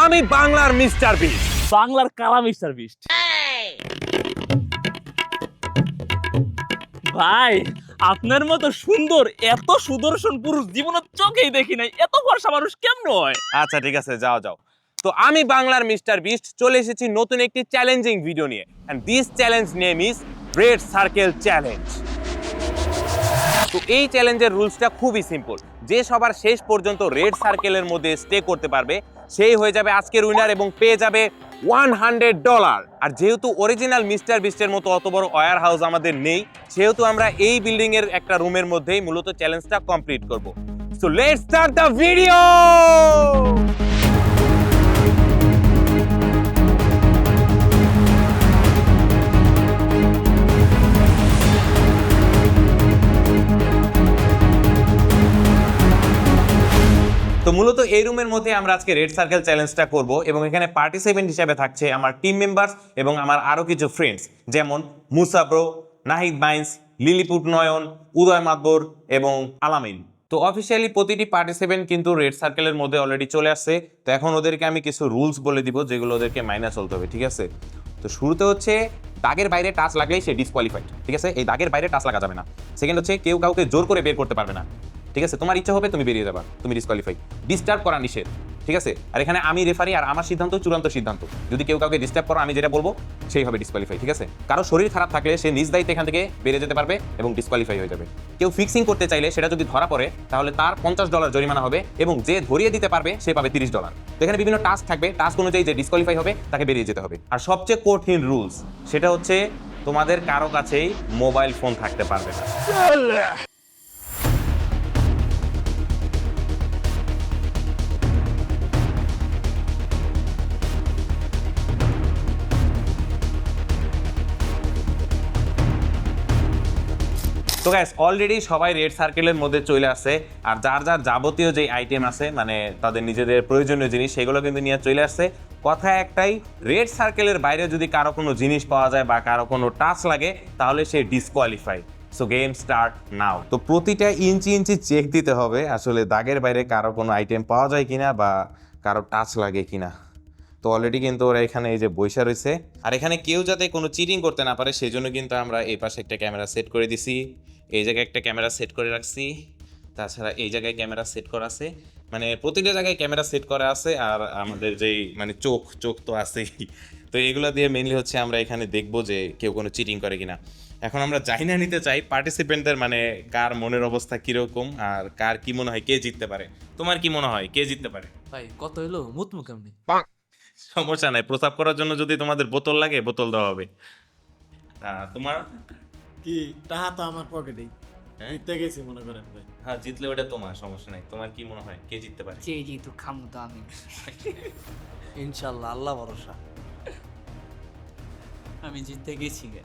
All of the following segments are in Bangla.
আমি বাংলার মিস্টার বিস্ট। বাংলার কালা মিস্টার বিস্ট? ভাই আপনার মতো সুন্দর এত সুদর্শন পুরুষ জীবনের চোখেই দেখি নাই। এত ফর্সা মানুষ কেমন হয়? আচ্ছা ঠিক আছে যাও যাও। তো আমি বাংলার মিস্টার বিস্ট চলে এসেছি নতুন একটি চ্যালেঞ্জিং ভিডিও নিয়ে। And this challenge name is red circle challenge তো এই চ্যালেঞ্জের রুলসটা খুবই সিম্পল যে সবার শেষ পর্যন্ত রেড সার্কেলের মধ্যে স্টে করতে পারবে সেই হয়ে যাবে আজকের উইনার এবং পেয়ে যাবে ওয়ান হান্ড্রেড ডলার আর যেহেতু অরিজিনাল মিস্টার বিস্টের মতো অত বড় ওয়ার হাউস আমাদের নেই, সেহেতু আমরা এই বিল্ডিং এর একটা রুমের মধ্যেই মূলত চ্যালেঞ্জটা কমপ্লিট করব। So let start the video এই রুমের মধ্যে আমরা আজকে রেড সার্কেল চ্যালেঞ্জটা করব এবং এখানে পার্টিসিপেন্ট হিসেবে থাকছে আমার টিম মেম্বার্স এবং আমার আরও কিছু ফ্রেন্ডস যেমন মুসাব্রো নাহিদ বাইন্স লিলিপুট নয়ন উদয় মাতবর এবং আলামিন। তো অফিসিয়ালি প্রতিটি পার্টিসিপেন্ট কিন্তু রেড সার্কেলের মধ্যে অলরেডি চলে আসছে। তো এখন ওদেরকে আমি কিছু রুলস বলে দিব যেগুলো ওদেরকে মাইনা চলতে হবে, ঠিক আছে? তো শুরুতে হচ্ছে, দাগের বাইরে টাচ লাগলেই সে ডিসকোয়ালিফাইড ঠিক আছে? এই দাগের বাইরে টাচ লাগা যাবে না। সেকেন্ড হচ্ছে, কেউ কাউকে জোর করে বের করতে পারবে না। ঠিক আছে? তোমার ইচ্ছা হবে তুমি বেরিয়ে যাবা, তুমি ডিসকোয়ালিফাই ডিস্টার্ব করা নিষেধ, ঠিক আছে? আর এখানে আমি রেফারি আর আমার সিদ্ধান্ত চূড়ান্ত সিদ্ধান্ত। যদি কেউ কাউকে ডিস্টার্ব করো, আমি যেটা বলব, সেই হবে ডিসকোয়ালিফাই ঠিক আছে? কারও শরীর খারাপ থাকলে সে নিজ দায়িত্বে এখান থেকে বেরিয়ে যেতে পারবে এবং ডিসকোয়ালিফাই হয়ে যাবে। কেউ ফিক্সিং করতে চাইলে সেটা যদি ধরা পড়ে, তাহলে তার পঞ্চাশ ডলার জরিমানা হবে এবং যে ধরিয়ে দিতে পারবে, সে পাবে তিরিশ ডলার তো এখানে বিভিন্ন টাস্ক থাকবে টাস্ক অনুযায়ী যে ডিসকোয়ালিফাই হবে, তাকে বেরিয়ে যেতে হবে। আর সবচেয়ে কঠিন রুলস সেটা হচ্ছে তোমাদের কারও কাছেই মোবাইল ফোন থাকতে পারবে না। তো গ্যাস অলরেডি সবাই রেড সার্কেলের মধ্যে চলে আসে আর যার যার যাবতীয় যে আইটেম আছে মানে তাদের নিজেদের প্রয়োজনীয় জিনিস, সেগুলো কিন্তু নিয়ে চলে আসছে কথা একটাই রেড সার্কেলের বাইরে যদি কারও কোনো জিনিস পাওয়া যায় বা কারও কোনো টাচ লাগে, তাহলে সে disqualify so game start now তো প্রতিটা ইঞ্চি ইঞ্চি চেক দিতে হবে, আসলে দাগের বাইরে কারও কোনো আইটেম পাওয়া যায় কিনা বা কারও টাচ লাগে কিনা। তো অলরেডি কিন্তু ওরা এখানে এই যে বৈশা রয়েছে। আর এখানে কেউ যাতে কোনো চিটিং করতে না পারে সেই জন্য কিন্তু আমরা এই পাশে একটা ক্যামেরা সেট করে দিছি। এই জায়গায় একটা ক্যামেরা সেট করে রাখছি। তাছাড়া এই জায়গায় ক্যামেরা সেট করা আছে। মানে প্রতিটা জায়গায় ক্যামেরা সেট করা আছে আর আমাদের যেই মানে চোখ চোখ তো আছেই। তো এগুলো দিয়ে মেনলি হচ্ছে আমরা এখানে দেখব যে কেউ কোনো চিটিং করে কিনা। এখন আমরা জানি না নিতে চাই পার্টিসিপেন্টদের মানে কার মনের অবস্থা কীরকম আর কার কি মনে হয় কে জিততে পারে? তোমার কি মনে হয় কে জিততে পারে? ভাই কত হইল? মুতমু কেমনি সমস্যা নাই প্রস্তাব করার জন্য যদি তোমাদের বোতল লাগে বোতল দেওয়া হবে। তোমার? কি? টাহা তো আমার পকেটেই। হ্যাঁ? জিততে গেছি মনে করেন ভাই। হ্যাঁ জিতলে ওটা তোমার সমস্যা নাই। তোমার কি মনে হয়? কে জিততে পারে? যে যেহেতু খামু তো আমি। ইনশাল্লাহ আল্লাহ ভরসা। আমি জিততে গেছি গে।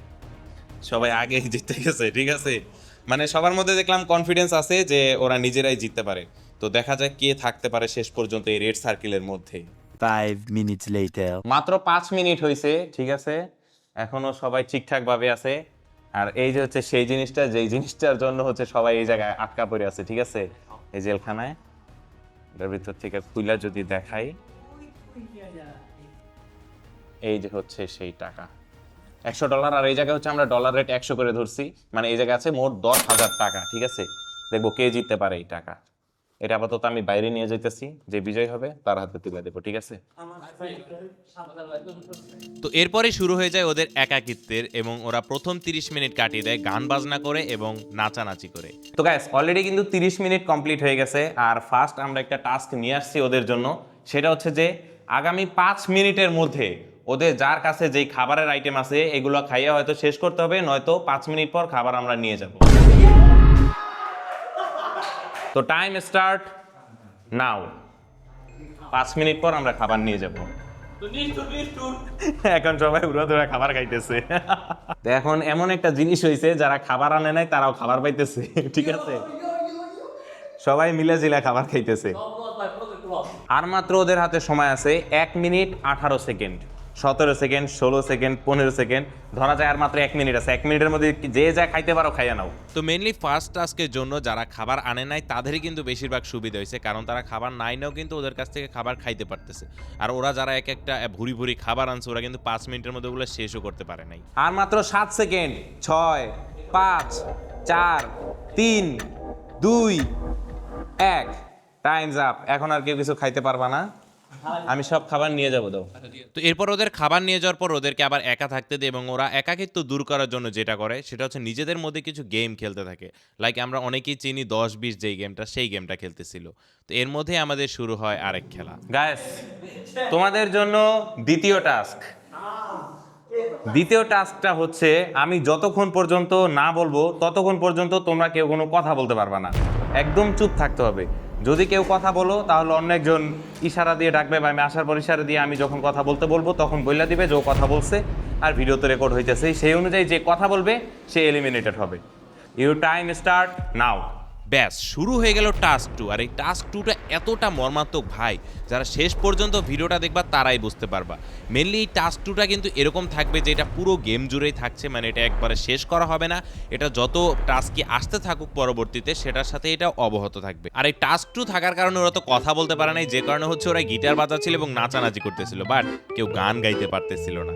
সবাই আগে জিততে গেছে ঠিক আছে? মানে সবার মধ্যে দেখলাম কনফিডেন্স আছে যে ওরা নিজেরাই জিততে পারে। তো দেখা যাক কে থাকতে পারে শেষ পর্যন্ত এই রেড সার্কেলের মধ্যে। Five minutes later. মাত্র পাঁচ মিনিট হয়েছে ঠিক আছে? এখনও সবাই ঠিকঠাক ভাবে আছে। আর এই যে হচ্ছে সেই জিনিসটা, যেই জিনিসটার জন্য হচ্ছে সবাই এই জায়গায় আটকা পড়ে আছে, ঠিক আছে? এই জেলখানায়। এটার ভিতর থেকে খুইলা যদি দেখাই। এই যে হচ্ছে সেই টাকা। একশো ডলার, আর এই জায়গায় হচ্ছে আমরা ডলার রেট একশো করে ধরছি। মানে এই জায়গায় আছে মোট দশ হাজার টাকা, ঠিক আছে? দেখব কে জিততে পারে এই টাকা। এটা আপাতত আমি বাইরে নিয়ে যেতেছি যে বিজয় হবে তার হাতে তুলে দেবো ঠিক আছে? তো এরপরে শুরু হয়ে যায় ওদের একাকিত্বের এবং ওরা প্রথম 30 মিনিট কাটিয়ে দেয় গান বাজনা করে এবং নাচানাচি করে। তো গ্যাস অলরেডি কিন্তু তিরিশ মিনিট কমপ্লিট হয়ে গেছে আর ফার্স্ট আমরা একটা টাস্ক নিয়ে আসছি ওদের জন্য সেটা হচ্ছে যে আগামী পাঁচ মিনিটের মধ্যে ওদের যার কাছে যেই খাবারের আইটেম আছে এগুলো খাইয়ে হয়তো শেষ করতে হবে নয়তো পাঁচ মিনিট পর খাবার আমরা নিয়ে যাব। তো টাইম স্টার্ট নাও পাঁচ মিনিট পর আমরা খাবার নিয়ে যাব। এখন সবাই উড়া ধরে খাবার খাইতেছে। তো এখন এমন একটা জিনিস হয়েছে যারা খাবার আনে নাই, তারাও খাবার পাইতেছে। ঠিক আছে? সবাই মিলে জিলে খাবার খাইতেছে। আর মাত্র ওদের হাতে সময় আছে এক মিনিট আঠারো সেকেন্ড। সতেরো সেকেন্ড ষোলো সেকেন্ড পনেরো সেকেন্ড। ধরা যায় আর মাত্র এক মিনিট আছে। এক মিনিটের মধ্যে যে যা খাইতে পারো খাইয়া নাও। তো মেনলি ফার্স্ট টাস্কের জন্য যারা খাবার আনে নাই তাদেরই কিন্তু বেশিরভাগ সুবিধা হয়েছে। কারণ তারা খাবার নাই নাও কিন্তু ওদের কাছ থেকে খাবার খাইতে পারতেছে। আর ওরা যারা এক একটা ভুরি ভুরি খাবার আনছে ওরা কিন্তু পাঁচ মিনিটের মধ্যে ওগুলো শেষও করতে পারে নাই। আর মাত্র সাত সেকেন্ড। ছয় পাঁচ চার তিন দুই এক। টাইমস আপ এখন আর কেউ কিছু খাইতে পারবা না। আমি সব খাবার নিয়ে যাব দাও। তো এরপর ওদের খাবার নিয়ে যাওয়ার পর ওদেরকে আবার একা থাকতে দেয় এবং ওরা একাকিত্ব দূর করার জন্য যেটা করে সেটা হচ্ছে নিজেদের মধ্যে কিছু গেম খেলতে থাকে। লাইক আমরা অনেকেই চিনি দশ বিশ যেই গেমটা সেই গেমটা খেলতেছিল। তো এর মধ্যে আমাদের শুরু হয় আরেক খেলা। গায়েস তোমাদের জন্য দ্বিতীয় টাস্ক দ্বিতীয় টাস্কটা হচ্ছে আমি যতক্ষণ পর্যন্ত না বলব ততক্ষণ পর্যন্ত তোমরা কেউ কোনো কথা বলতে পারবে না। একদম চুপ থাকতে হবে। যদি কেউ কথা বলো, তাহলে অন্য একজন ইশারা দিয়ে ডাকবে বা আমি আসার পর ইশারা দিয়ে আমি যখন কথা বলতে বলব, তখন বইলা দিবে যে ও কথা বলছে আর ভিডিওতে রেকর্ড হইতেছে। সেই অনুযায়ী যে কথা বলবে, সে এলিমিনেটেড হবে। ইউ টাইম স্টার্ট নাও ব্যাস, শুরু হয়ে গেল টাস্ক টু। আর এই টাস্ক টুটা এতটা মর্মাত্মক ভাই, যারা শেষ পর্যন্ত ভিডিওটা দেখবা, তারাই বুঝতে পারবা। মেনলি এই টাস্ক টুটা কিন্তু এরকম থাকবে যে এটা পুরো গেম জুড়েই থাকছে মানে এটা একবারে শেষ করা হবে না। এটা যত টাস্কই আসতে থাকুক পরবর্তীতে, সেটার সাথে এটা অবহত থাকবে। আর এই টাস্ক টু থাকার কারণে ওরা তো কথা বলতে পারে নাই, যে কারণে হচ্ছে ওরা গিটার বাজাচ্ছিল এবং নাচানাচি করতেছিল, বাট কেউ গান গাইতে পারতেছিল না।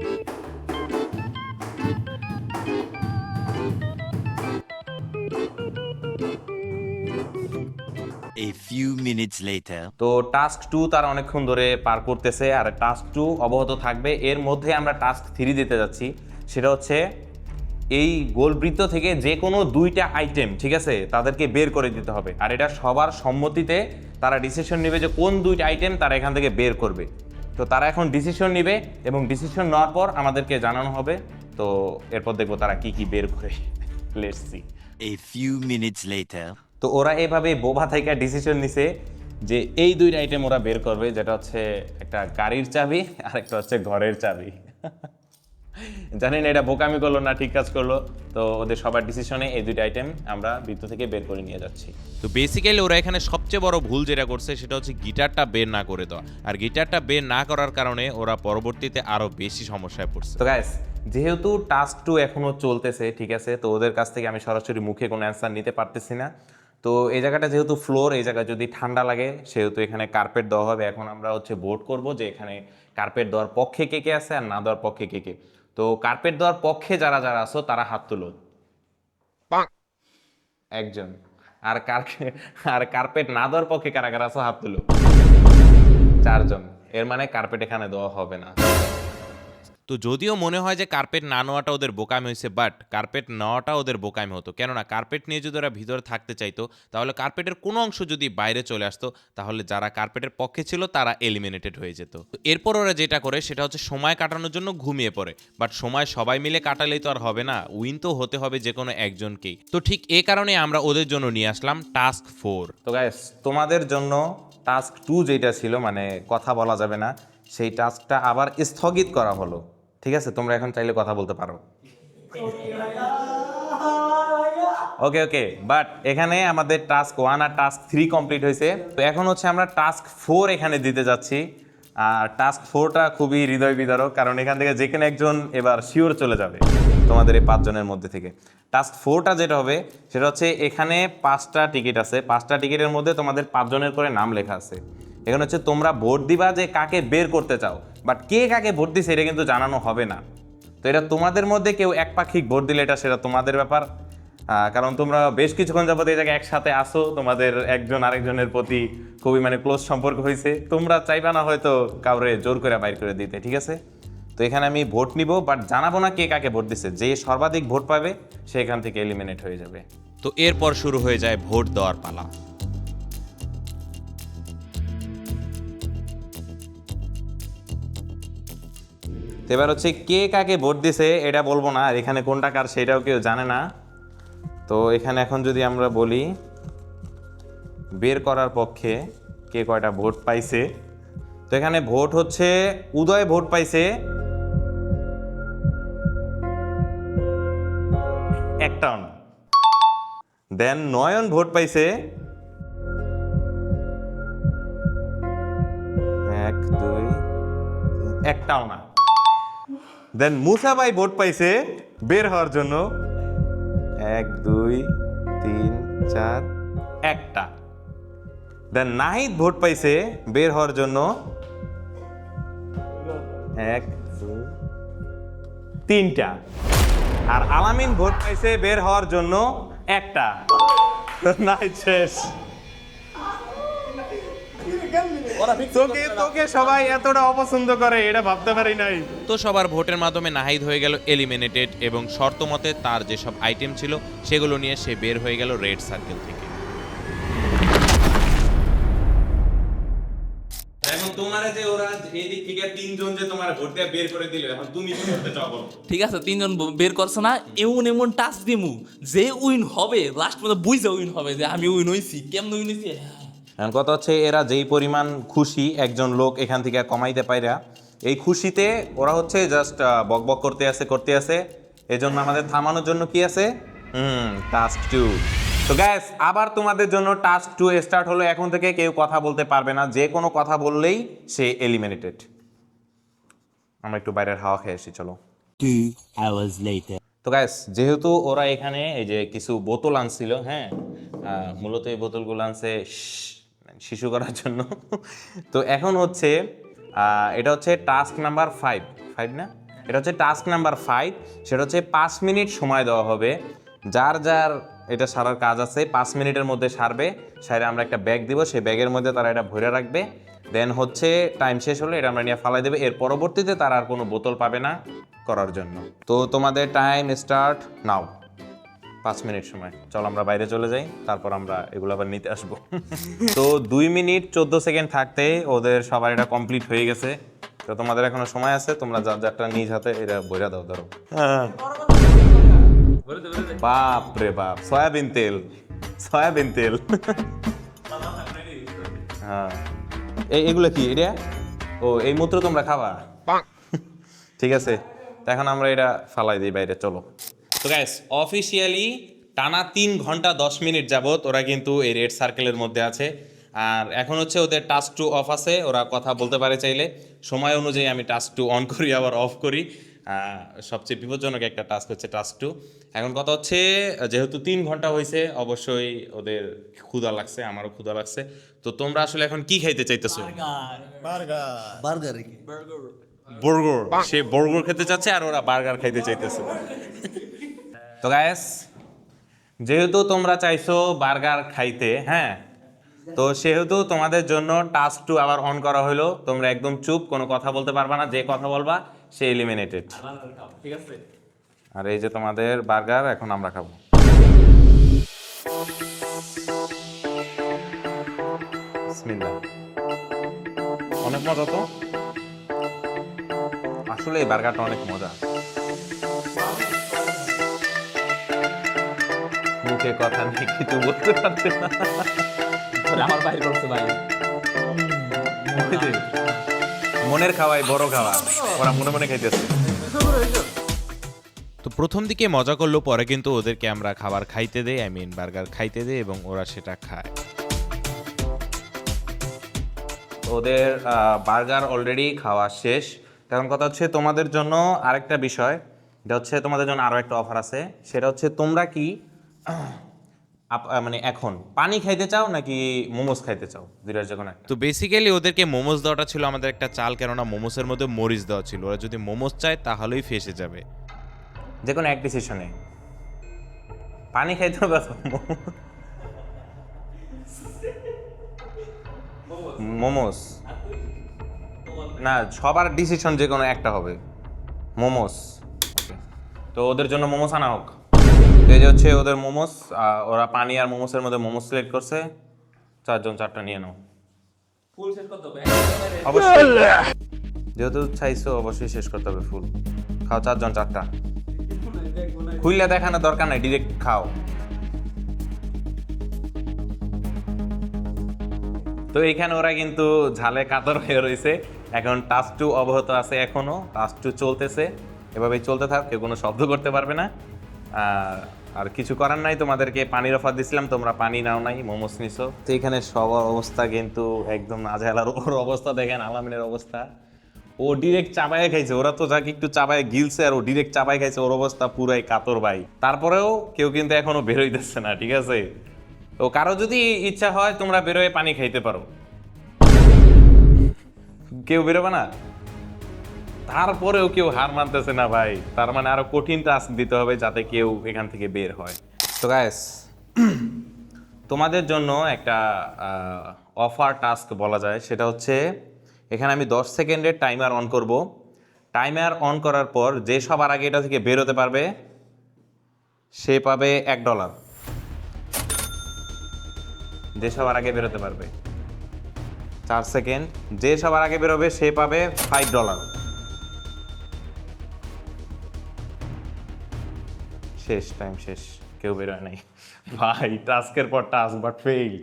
A few minutes later. তো টাস্ক টু তারা অনেকক্ষণ ধরে পার করতেছে আর টাস্ক টু অবহত থাকবে। এর মধ্যে আমরা টাস্ক থ্রি দিতে যাচ্ছি। সেটা হচ্ছে এই গোলবৃত্ত থেকে যে কোনো দুইটা আইটেম ঠিক আছে তাদেরকে বের করে দিতে হবে। আর এটা সবার সম্মতিতে তারা ডিসিশন নেবে যে কোন দুইটা আইটেম তারা এখান থেকে বের করবে। তো তারা এখন ডিসিশন নেবে এবং ডিসিশন নেওয়ার পর আমাদেরকে জানানো হবে। তো এরপর দেখব তারা কি কি বের করে। Let's see A few minutes later. তো ওরা এভাবে বোবা থেকে ডিসিশন নিছে যে এই দুইটা আইটেম ওরা বের করবে যেটা হচ্ছে একটা গাড়ির চাবি আর একটা হচ্ছে ঘরের চাবি। জানি না এটা বোকামি করল না ঠিক কাজ করল তো ওদের সবার ডিসিশনে এই দুইটা আইটেম আমরা বৃত্ত থেকে বের করে নিয়ে যাচ্ছি। তো বেসিক্যালি ওরা এখানে সবচেয়ে বড় ভুল যেটা করছে সেটা হচ্ছে গিটারটা বের না করে দেওয়া। আর গিটারটা বের না করার কারণে ওরা পরবর্তীতে আরও বেশি সমস্যায় পড়ছে। তো গাইস যেহেতু টাস্ক টু এখনও চলতেছে ঠিক আছে তো ওদের কাছ থেকে আমি সরাসরি মুখে কোনো অ্যান্সার নিতে পারতেছি না। তো এই জায়গাটা যেহেতু ফ্লোর এই জায়গায় যদি ঠান্ডা লাগে সেহেতু এখানে কার্পেট দেওয়া হবে। এখন আমরা হচ্ছে ভোট করব যে এখানে কার্পেট দেওয়ার পক্ষে কে কে আছে আর না দেওয়ার পক্ষে কে কে। তো কার্পেট দেওয়ার পক্ষে যারা যারা আছো তারা হাত তুলো। একজন। আর আর কার্পেট না দেওয়ার পক্ষে কারা কারা আছো হাত তুলো। চারজন। এর মানে কার্পেট এখানে দেওয়া হবে না। তো যদিও মনে হয় যে কার্পেট না নেওয়াটা ওদের বোকামি হয়েছে বাট কার্পেট নেওয়াটা ওদের বোকামি হতো। কেননা কার্পেট নিয়ে যদি ওরা ভিতরে থাকতে চাইতো, তাহলে কার্পেটের কোনো অংশ যদি বাইরে চলে আসতো, তাহলে যারা কার্পেটের পক্ষে ছিল, তারা এলিমিনেটেড হয়ে যেত। এরপর ওরা যেটা করে, সেটা হচ্ছে সময় কাটানোর জন্য ঘুমিয়ে পড়ে। বাট সময় সবাই মিলে কাটালেই তো আর হবে না উইন তো হতে হবে যে কোনো একজনকেই। তো ঠিক এ কারণে আমরা ওদের জন্য নিয়ে আসলাম টাস্ক ফোর তো গাইস তোমাদের জন্য টাস্ক টু যেটা ছিল মানে কথা বলা যাবে না, সেই টাস্কটা আবার স্থগিত করা হলো। ঠিক আছে, তোমরা এখন চাইলে কথা বলতে পারো। ওকে ওকে বাট এখানে আমাদের টাস্ক ওয়ান আর টাস্ক থ্রি কমপ্লিট হয়েছে। তো এখন হচ্ছে আমরা টাস্ক ফোর এখানে দিতে যাচ্ছি। আর টাস্ক ফোরটা খুবই হৃদয় বিদারক, কারণ এখান থেকে যে কোনো একজন এবার শিওর চলে যাবে তোমাদের এই পাঁচজনের মধ্যে থেকে। টাস্ক ফোরটা যেটা হবে, সেটা হচ্ছে এখানে পাঁচটা টিকিট আছে। পাঁচটা টিকিটের মধ্যে তোমাদের পাঁচজনের করে নাম লেখা আছে। এখানে হচ্ছে তোমরা ভোট দিবা যে কাকে বের করতে চাও। বাট কে কাকে ভোট দিছে এটা কিন্তু জানানো হবে না। তো এটা তোমাদের মধ্যে কেউ একপাক্ষিক ভোট দিলে এটা সেটা তোমাদের ব্যাপার। কারণ তোমরা বেশ কিছুক্ষণ যাবত এই জায়গায় একসাথে আসো তোমাদের একজন আরেকজনের প্রতি খুবই মানে ক্লোজ সম্পর্ক হয়েছে তোমরা চাইবা না হয়তো কাউরে জোর করে বাইর করে দিতে, ঠিক আছে? তো এখানে আমি ভোট নিব বাট জানাব না কে কাকে ভোট দিছে। যে সর্বাধিক ভোট পাবে সে এখান থেকে এলিমিনেট হয়ে যাবে। তো এরপর শুরু হয়ে যায় ভোট দেওয়ার পালা। এবার হচ্ছে কে কাকে ভোট দিছে এটা বলব না, আর এখানে কোনটা কার সেটাও কেউ জানে না। তো এখানে এখন যদি আমরা বলি, বের করার পক্ষে কে কয়টা ভোট পাইছে? তো এখানে ভোট হচ্ছে, উদয় ভোট পাইছে। একটাও না। দেন নয়ন ভোট পাইছে। এক, দুই একটাও না। দেন মুসা ভাই ভোট পাইছে বের হওয়ার জন্য। এক দুই তিন চার। একটা। দেন নাহিদ ভোট পাইছে বের হওয়ার জন্য। এক দুই। তিনটা। আর আলামিন ভোট পাইছে বের হওয়ার জন্য একটা। নাহিদ শেষ। তোকে তোকে সবাই এতটা অপছন্দ করে এটা ভাবতে পারি নাই। তো সবার ভোটের মাধ্যমে নাহিদ হয়ে গেল এলিমিনেটেড এবং শর্ত মতে তার যেসব আইটেম ছিল সেগুলো নিয়ে সে বের হয়ে গেল রেড সার্কেল থেকে। তোমার যে ওরা থেকে তিনজন যে তোমার ভোট দিয়ে বের করে দিল এখন তুমি কি করতে চাও ঠিক আছে তিনজন বের করছে না এমন এমন টাচ দিমু যে উইন হবে লাস্ট পর্যন্ত বুঝে উইন হবে যে আমি উইন হইছি কেমন উইন হইছি? এখন কথা হচ্ছে এরা যেই পরিমাণ খুশি একজন লোক এখান থেকে কমাইতে পাইরা এই খুশিতে ওরা হচ্ছে জাস্ট বক বক করতে আছে করতে আছে। এজন্য আমাদের থামানোর জন্য কি আছে? হুম টাস্ক টু তো গ্যাস আবার তোমাদের জন্য টাস্ক টু স্টার্ট হলো। এখন থেকে কেউ কথা বলতে পারবে না। যে কোনো কথা বললেই সে এলিমিনেটেড আমরা একটু বাইরের হাওয়া খেয়ে আসি চলো. তো গ্যাস যেহেতু ওরা এখানে এই যে কিছু বোতল আনছিল হ্যাঁ মূলত এই বোতলগুলো আনছে শিশু করার জন্য। তো এখন হচ্ছে এটা হচ্ছে টাস্ক নাম্বার ফাইভ ফাইভ না? এটা হচ্ছে টাস্ক নাম্বার ফাইভ সেটা হচ্ছে পাঁচ মিনিট সময় দেওয়া হবে। যার যার এটা সারার কাজ আছে, পাঁচ মিনিটের মধ্যে সারবে। সারে আমরা একটা ব্যাগ দিব, সেই ব্যাগের মধ্যে তারা এটা ভরে রাখবে। দেন হচ্ছে টাইম শেষ হলে এটা আমরা নিয়ে ফালাই দেবে। এর পরবর্তীতে তারা আর কোনো বোতল পাবে না করার জন্য। তো তোমাদের টাইম স্টার্ট নাও পাঁচ মিনিট সময়। চল আমরা বাইরে চলে যাই তারপর আমরা এগুলো আবার নিতে আসব। তো দুই মিনিট চোদ্দ সেকেন্ড থাকতে ওদের সবার এটা কমপ্লিট হয়ে গেছে। তো তোমাদের এখনও সময় আছে তোমরা যার যারটা নিজ হাতে এটা বইরা দাও ধরো। হ্যাঁ। বাপ রে বাপ সয়াবিন তেল সয়াবিন তেল। হ্যাঁ। এই এগুলো কি এটা? ও এই মূত্র তোমরা খাবা? ঠিক আছে তো এখন আমরা এটা ফালাই দিই বাইরে চলো। তো গ্যাস অফিসিয়ালি টানা তিন ঘণ্টা দশ মিনিট যাবত ওরা কিন্তু এই রেড সার্কেলের মধ্যে আছে। আর এখন হচ্ছে ওদের টাস্ক টু অফ আছে ওরা কথা বলতে পারে চাইলে। সময় অনুযায়ী আমি টাস্ক টু অন করি আবার অফ করি। সবচেয়ে বিপজ্জনক একটা টাস্ক হচ্ছে টাস্ক টু এখন কথা হচ্ছে যেহেতু তিন ঘণ্টা হয়েছে অবশ্যই ওদের ক্ষুধা লাগছে আমারও ক্ষুধা লাগছে। তো তোমরা আসলে এখন কি খাইতে চাইতেছো? বার্গার। কি বর্গর। সে বর্গর খেতে চাচ্ছে আর ওরা বার্গার খাইতে চাইতেছে। তো গায়েস যেহেতু তোমরা চাইছো বার্গার খাইতে হ্যাঁ? তো সেহেতু তোমাদের জন্য টাস্ক টু আবার অন করা হলো তোমরা একদম চুপ, কোনো কথা বলতে পারবা না, যে কথা বলবা, সে এলিমিনেটেড ঠিক আছে আর এই যে তোমাদের বার্গার, এখন আমরা খাব। অনেক মজা তো? আসলে এই বার্গারটা অনেক মজা। মুখে কথা নেই কিছু বলতে পারছে না। আমার বাইরে করছে ভাই। মনের খাওয়াই বড় খাওয়া। ওরা মনে মনে খাইতেছে। তো প্রথম দিকে মজা করল পরে কিন্তু ওদেরকে আমরা খাবার খাইতে দেই আই মিন বার্গার খাইতে দেই এবং ওরা সেটা খায়। ওদের বার্গার অলরেডি খাওয়া শেষ। কারণ কথা হচ্ছে তোমাদের জন্য আরেকটা বিষয়। এটা হচ্ছে তোমাদের জন্য আরও একটা অফার আছে। সেটা হচ্ছে তোমরা কি মানে এখন পানি খাইতে চাও নাকি মোমোস খাইতে চাও? দুইটার যে কোনো একটা। তো বেসিক্যালি ওদেরকে মোমোস দেওয়াটা ছিল আমাদের একটা চাল কেননা মোমোসের মধ্যে মরিচ দেওয়া ছিল। ওরা যদি মোমোস চায় তাহলেই ফেসে যাবে। যে কোনো এক ডিসিশনে পানি খাইতে হবে? মোমোস? না সবার ডিসিশন যে কোনো একটা হবে। মোমোস। তো ওদের জন্য মোমোস আনা হোক। এই যে হচ্ছে ওদের মোমোস ওরা পানি আর মোমোসের মধ্যে মোমোস সিলেক্ট করছে। চারজন চারটা নিয়ে নাও। ফুল শেষ করতে হবে। অবশ্যই। যেহেতু চাইছো অবশ্যই শেষ করতে হবে ফুল খাও চারজন চারটা। খুইলে দেখানোর দরকার নাই ডিরেক্ট খাও। তো এইখানে ওরা কিন্তু ঝালে কাতর হয়ে রয়েছে। এখন টাস্ক টু অবহত আছে এখনও। টাস্ক টু চলতেছে। এভাবে চলতে থাক কেউ কোনো শব্দ করতে পারবে না। আর কিছু করার নাই, তোমাদেরকে পানির অফার দিছিলাম, তোমরা পানি নাও নাই, মোমোস নিছো। তো এখানে সবার অবস্থা কিন্তু একদম নাজেহাল আর ওর অবস্থা, দেখেন আলামিনের অবস্থা। ও ডিরেক্ট চাবায় খাইছে, ওরা তো যাকে একটু চাবায় গিলছে, আর ও ডিরেক্ট চাবায় খাইছে, ওর অবস্থা পুরাই কাতর ভাই। তারপরেও কেউ কিন্তু এখনও বেরোইতেছে না, ঠিক আছে? তো কারও যদি ইচ্ছা হয়, তোমরা বেরোয় পানি খাইতে পারো। কেউ বেরোবে না? তারপরেও কেউ হার মানতেছে না ভাই। তার মানে আরও কঠিন টাস্ক দিতে হবে যাতে কেউ এখান থেকে বের হয়। তো গাইস তোমাদের জন্য একটা অফার টাস্ক বলা যায়। সেটা হচ্ছে, এখানে আমি দশ সেকেন্ডের টাইমার অন করব। টাইমার অন করার পর যে সবার আগে এটা থেকে বেরোতে পারবে, সে পাবে এক ডলার যে সবার আগে বেরোতে পারবে। চার সেকেন্ড। যে সবার আগে বেরোবে, সে পাবে ফাইভ ডলার শেষ টাইম শেষ। কেউ বেরোয় নাই। ভাই টাস্কের পর টাস্ক বাট ফেইল্ড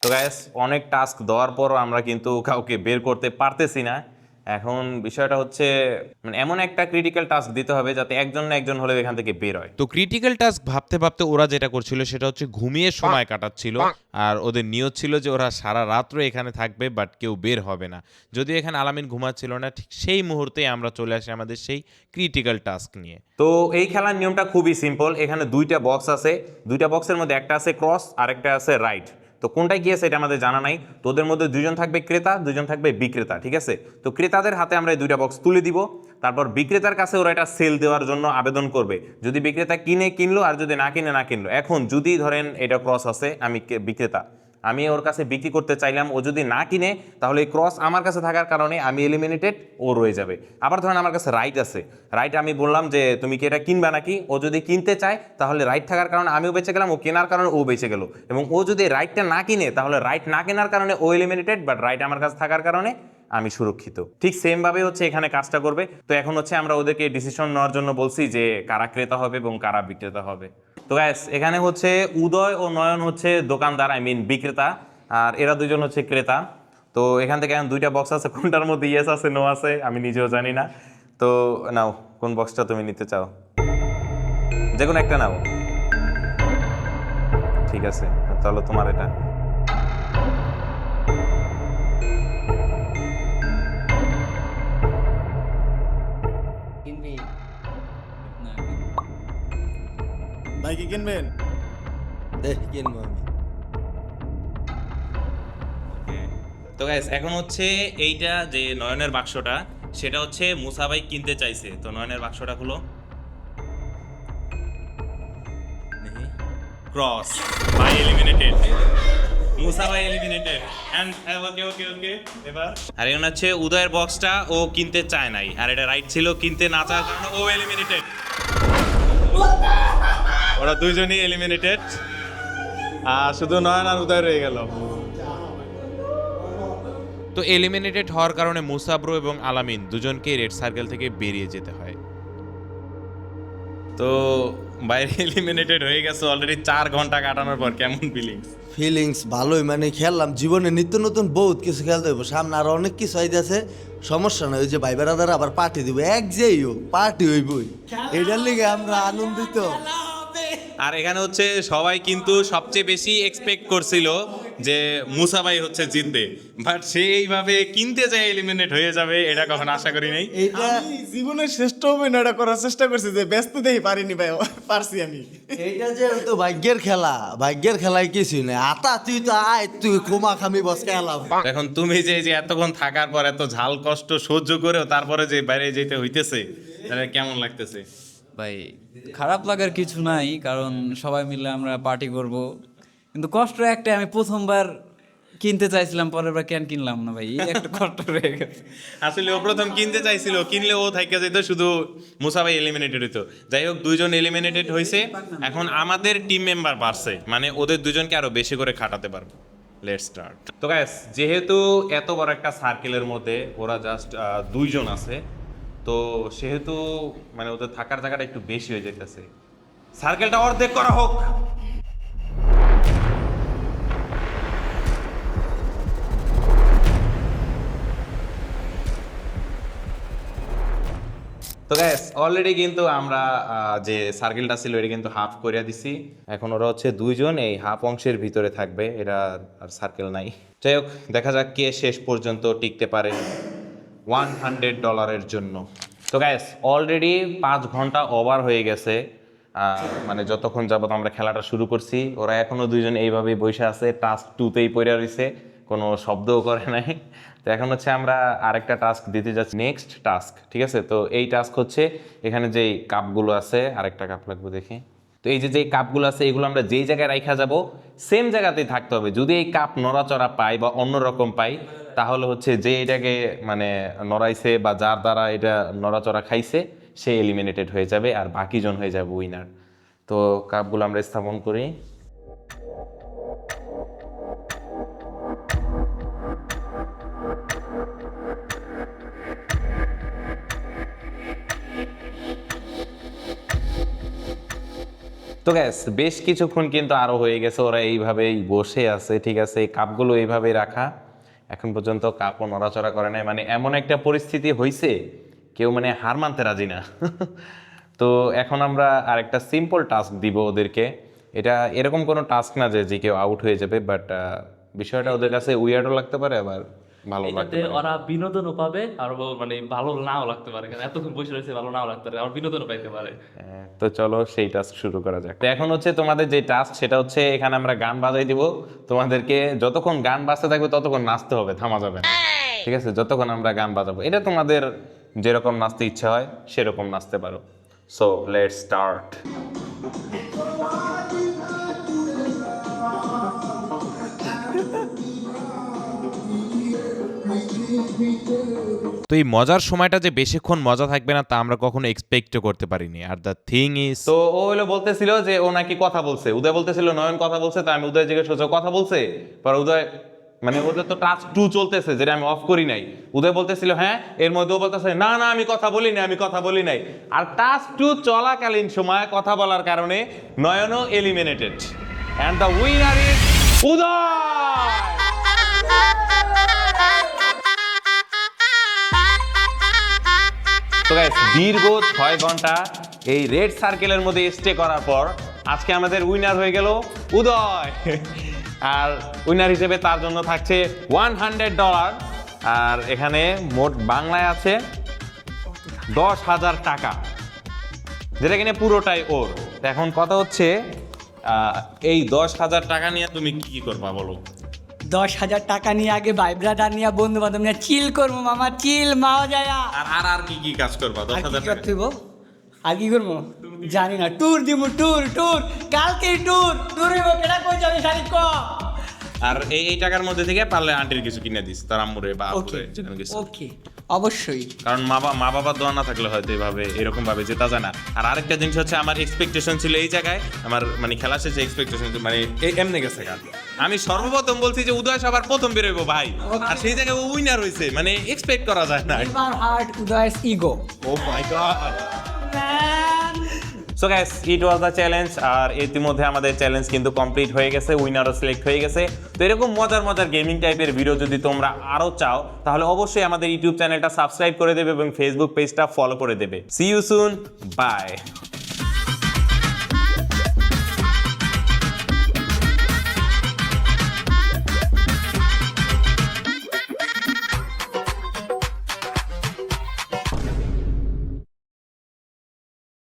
তো গ্যাস অনেক টাস্ক দেওয়ার পরও আমরা কিন্তু কাউকে বের করতে পারতেছি না। এখন বিষয়টা হচ্ছে মানে এমন একটা ক্রিটিক্যাল টাস্ক দিতে হবে যাতে একজন না একজন হলে এখান থেকে বের হয়। তো ক্রিটিক্যাল টাস্ক ভাবতে ভাবতে ওরা যেটা করছিল সেটা হচ্ছে ঘুমিয়ে সময় কাটাচ্ছিল আর ওদের নিয়ত ছিল যে ওরা সারা রাত্র এখানে থাকবে বাট কেউ বের হবে না। যদি এখানে আলামিন ঘুমাচ্ছিল না ঠিক সেই মুহূর্তে আমরা চলে আসি আমাদের সেই ক্রিটিক্যাল টাস্ক নিয়ে। তো এই খেলার নিয়মটা খুবই সিম্পল এখানে দুইটা বক্স আছে দুইটা বক্সের মধ্যে একটা আছে ক্রস আর একটা আছে রাইট তো কোনটায় আছে এটা আমাদের জানা নাই। তো ওদের মধ্যে দুজন থাকবে ক্রেতা দুজন থাকবে বিক্রেতা, ঠিক আছে? তো ক্রেতাদের হাতে আমরা এই দুইটা বক্স তুলে দিব। তারপর বিক্রেতার কাছে ওরা এটা সেল দেওয়ার জন্য আবেদন করবে। যদি বিক্রেতা কিনে, কিনলো, আর যদি না কিনে, না কিনলো। এখন যদি ধরেন এটা ক্রস আছে, আমি বিক্রেতা আমি ওর কাছে বিক্রি করতে চাইলাম, ও যদি না কিনে, তাহলে এই ক্রস আমার কাছে থাকার কারণে আমি এলিমিনেটেড ও রয়ে যাবে। আবার ধরেন আমার কাছে রাইট আছে। রাইট আমি বললাম যে, তুমি কি এটা কিনবা নাকি? ও যদি কিনতে চায়, তাহলে রাইট থাকার কারণে আমিও বেঁচে গেলাম, ও কেনার কারণে ও বেঁচে গেল। এবং ও যদি রাইটটা না কিনে, তাহলে রাইট না কেনার কারণে ও এলিমিনেটেড বাট রাইট আমার কাছে থাকার কারণে আমি সুরক্ষিত। ঠিক সেম ভাবে হচ্ছে এখানে কাজটা করবে। তো এখন হচ্ছে আমরা ওদেরকে ডিসিশন নেওয়ার জন্য বলছি যে, কারা ক্রেতা হবে এবং কারা বিক্রেতা হবে। তো গ্যাস এখানে হচ্ছে উদয় ও নয়ন হচ্ছে দোকানদার আই মিন বিক্রেতা, আর এরা দুজন হচ্ছে ক্রেতা। তো এখান থেকে এখন দুইটা বক্স আছে, কোনটার মধ্যে ইয়েস আছে নো আছে, আমি নিজেও জানি না। তো নাও, কোন বক্সটা তুমি নিতে চাও? যে কোনো একটা নাও। ঠিক আছে, তাহলে তোমার এটা। ভাই কি কিনবেন? দেখ কিনবো আমি। তো গাইস এখন হচ্ছে এইটা যে নয়নের বাক্সটা সেটা হচ্ছে মুসাবাই কিনতে চাইছে। তো নয়নের বাক্সটা খুলো। Cross by eliminated মুসাবাই eliminated and okay okay okay এবার। আর এখন হচ্ছে উদয়ের বক্সটা ও কিনতে চায় নাই। আর এটা রাইট ছিল কিনতে না চাওয়ার কারণে ও এলিমিনেটেড ওরা দুইজনই এলিমিনেটেড আর শুধু নয়ন আর উদয় রয়ে গেল। তো এলিমিনেটেড হওয়ার কারণে মুসাব্রো এবং আলামিন দুজনকে রেড সার্কেল থেকে বেরিয়ে যেতে হয়। তো বাইরে এলিমিনেটেড হয়ে গেছে অলরেডি চার ঘণ্টা কাটানোর পর কেমন ফিলিংস ফিলিংস ভালোই মানে খেললাম জীবনে নিত্য নতুন বহুত কিছু খেলতে হইব সামনে আরও অনেক কিছু হয়ে গেছে সমস্যা নয় ওই যে ভাই বেড়াদার আবার পার্টি দিব এক যেই হোক পার্টি হইবই। এটার লিগে আমরা আনন্দিত। আর এখানে হচ্ছে সবাই কিন্তু সবচেয়ে বেশি এক্সপেক্ট করছিল যে মুসাবাই হচ্ছে জিতবে। বাট সে এইভাবে কিনতে যায় এলিমিনেট হয়ে যাবে এটা কখন আশা করি নাই। এইটা জীবনের শ্রেষ্ঠ অভিনয়টা করার চেষ্টা করছি যে ব্যস্ত দেই পারিনি ভাই পারছি আমি। এইটা যে তো ভাগ্যের খেলা ভাগ্যের খেলায় কিছুই নেই। আতা তুই তো আয় তুই কোমা খামি বস খেলা এখন তুমি যে যে এতক্ষণ থাকার পর এত ঝাল কষ্ট সহ্য করেও তারপরে যে বাইরে যেতে হইতেছে তাহলে কেমন লাগতেছে? ভাই, খারাপ লাগার কিছু নাই, কারণ সবাই মিলে আমরা পার্টি করব। কিন্তু কষ্ট একটা আমি প্রথমবার কিনতে চাইছিলাম, পরের বার কেন কিনলাম না ভাই? একটা কষ্ট রয়ে গেছে। আসলে ও প্রথম কিনতে চাইছিল, কিনলে ও থাইকা যেত, শুধু মুসাবাই এলিমিনেটেড হইতো। যাই হোক, দুইজন এলিমিনেটেড হয়েছে এখন আমাদের টিম মেম্বার বাড়ছে মানে ওদের দুজনকে আরও বেশি করে খাটাতে পারব। লেট স্টার্ট তো গ্যাস যেহেতু এত বড় একটা সার্কেলের মধ্যে ওরা জাস্ট দুইজন আছে তো সেহেতু মানে ওদের থাকার জায়গাটা একটু বেশি হয়ে যাইতেছে। সার্কেলটা অর্ধেক করা হোক। তো গ্যাস অলরেডি কিন্তু আমরা যে সার্কেলটা ছিল, এটা কিন্তু হাফ করিয়া দিছি। এখন ওরা হচ্ছে দুইজন, এই হাফ অংশের ভিতরে থাকবে। এটা আর সার্কেল নাই। যাই হোক, দেখা যাক কে শেষ পর্যন্ত টিকতে পারে। ওয়ান হান্ড্রেড ডলারের জন্য। তো গ্যাস অলরেডি পাঁচ ঘণ্টা ওভার হয়ে গেছে। মানে যতক্ষণ যাবত আমরা খেলাটা শুরু করছি, ওরা এখনও দুইজন এইভাবেই বসে আছে টাস্ক টুতেই পড়ে রয়েছে কোনো শব্দও করে নাই। তো এখন হচ্ছে আমরা আরেকটা টাস্ক দিতে যাচ্ছি নেক্সট টাস্ক ঠিক আছে? তো এই টাস্ক হচ্ছে এখানে যেই কাপগুলো আছে, আরেকটা কাপ লাগবে দেখি। তো এই যে যে কাপগুলো আছে, এগুলো আমরা যেই জায়গায় রাখা যাব সেম জায়গাতেই থাকতে হবে। যদি এই কাপ নড়াচড়া পাই বা অন্য রকম পাই, তাহলে হচ্ছে যে এটাকে মানে নড়াইছে বা যার দ্বারা এটা নড়াচড়া খাইছে, সে এলিমিনেটেড হয়ে যাবে আর বাকি জন হয়ে যাবে উইনার তো কাপগুলো আমরা স্থাপন করি। তো গ্যাস বেশ কিছুক্ষণ কিন্তু আরও হয়ে গেছে, ওরা এইভাবেই বসে আছে, ঠিক আছে? এই কাপগুলো এইভাবেই রাখা। এখন পর্যন্ত কাপও নড়াচড়া করে নাই। মানে এমন একটা পরিস্থিতি হয়েছে কেউ মানে হার মানতে রাজি না। তো এখন আমরা আরেকটা সিম্পল টাস্ক দিব ওদেরকে। এটা এরকম কোনো টাস্ক না যে যে কেউ আউট হয়ে যাবে বাট বিষয়টা ওদের কাছে উইয়ার্ডও লাগতে পারে, আবার ভালো লাগতে এটাতে ওরা বিনোদনও পাবে আর ও মানে ভালো নাও লাগতে পারে। কারণ এতক্ষণ বসে রয়েছে ভালো নাও লাগতে পারে আর বিনোদনও পাইতে পারে। হ্যাঁ, তো চলো সেই টাস্ক শুরু করা যাক। তো এখন হচ্ছে তোমাদের যে টাস্ক সেটা হচ্ছে এখানে আমরা গান বাজাই দিব। তোমাদেরকে যতক্ষণ গান বাজতে থাকবে ততক্ষণ নাচতে হবে থামা যাবে না। ঠিক আছে? যতক্ষণ আমরা গান বাজাবো। এটা তোমাদের যেরকম নাচতে ইচ্ছা হয় সেরকম নাচতে পারো। সো লেট স্টার্ট তো এই মজার সময়টা যে বেশিক্ষণ মজা থাকবে না তা আমরা কখনো এক্সপেক্টও করতে পারিনি। আর দ্য থিং ইজ তো ও হলো বলতেছিল যে ও নাকি কথা বলছে। উদয় বলতেছিল নয়ন কথা বলছে। তাই আমি উদয় জিজ্ঞেস করছি কথা বলছে? পর উদয় মানে ওদের তো টাস্ক টু চলতেছে যেটা আমি অফ করি নাই। উদয় বলতেছিল হ্যাঁ? এর মধ্যে ও বলতেছে না না আমি কথা বলি নাই আমি কথা বলি নাই। আর টাস্ক টু চলাকালীন সময় কথা বলার কারণে নয়নও eliminated and the winner is Uday! তো গাইস দীর্ঘ ছয় ঘণ্টা এই রেড সার্কেলের মধ্যে স্টে করার পর আজকে আমাদের উইনার হয়ে গেল উদয়। আর উইনার হিসেবে তার জন্য থাকছে ওয়ান হান্ড্রেড ডলার আর এখানে মোট বাংলায় আছে দশ হাজার টাকা। যেটা কিনে পুরোটাই ওর। এখন কথা হচ্ছে এই দশ হাজার টাকা নিয়ে তুমি কি কি করবা বলো? দশ হাজার টাকা নিয়ে আগে ভাই ব্রাদার নিয়ে বন্ধু বান্ধব নিয়ে চিল করব মামা চিল মাও যায় আর আর আর কি কি কাজ করবা? দশ হাজার টাকা। আর কি করব? জানি না। ট্যুর দিব ট্যুর ট্যুর কালকে ট্যুর ট্যুর হইব কেডা? কই যাবে শাড়ি ক? আর এই এই টাকার মধ্যে থেকে পারলে আন্টির কিছু কিনে দিস তার আম্মুরে বা আপুরে ওকে অবশ্যই। কারণ মা বাবা মা বাবার দোয়া না থাকলে হয়তো এভাবে এরকম ভাবে জেতা যায় না। আর আরেকটা জিনিস হচ্ছে আমার এক্সপেকটেশন ছিল এই জায়গায় আমার মানে খেলা শেষে এক্সপেকটেশন মানে এই- এমনি গেছে। আমি সর্বপ্রথম বলছি যে উদয় সবার প্রথম বেরোবো ভাই। আর সেই জায়গায় উইনার হয়েছে মানে এক্সপেক্ট করা যায় না। Hurt Uday's ego oh my god so guys it was the challenge আর ইতিমধ্যে আমাদের চ্যালেঞ্জ কিন্তু কমপ্লিট হয়ে গেছে উইনারও সিলেক্ট হয়ে গেছে। তো এরকম মজার মজার গেমিং টাইপের ভিডিও যদি তোমরা আরও চাও, তাহলে অবশ্যই আমাদের ইউটিউব চ্যানেলটা সাবস্ক্রাইব করে দেবে এবং ফেসবুক পেজটা ফলো করে দেবে। C you soon by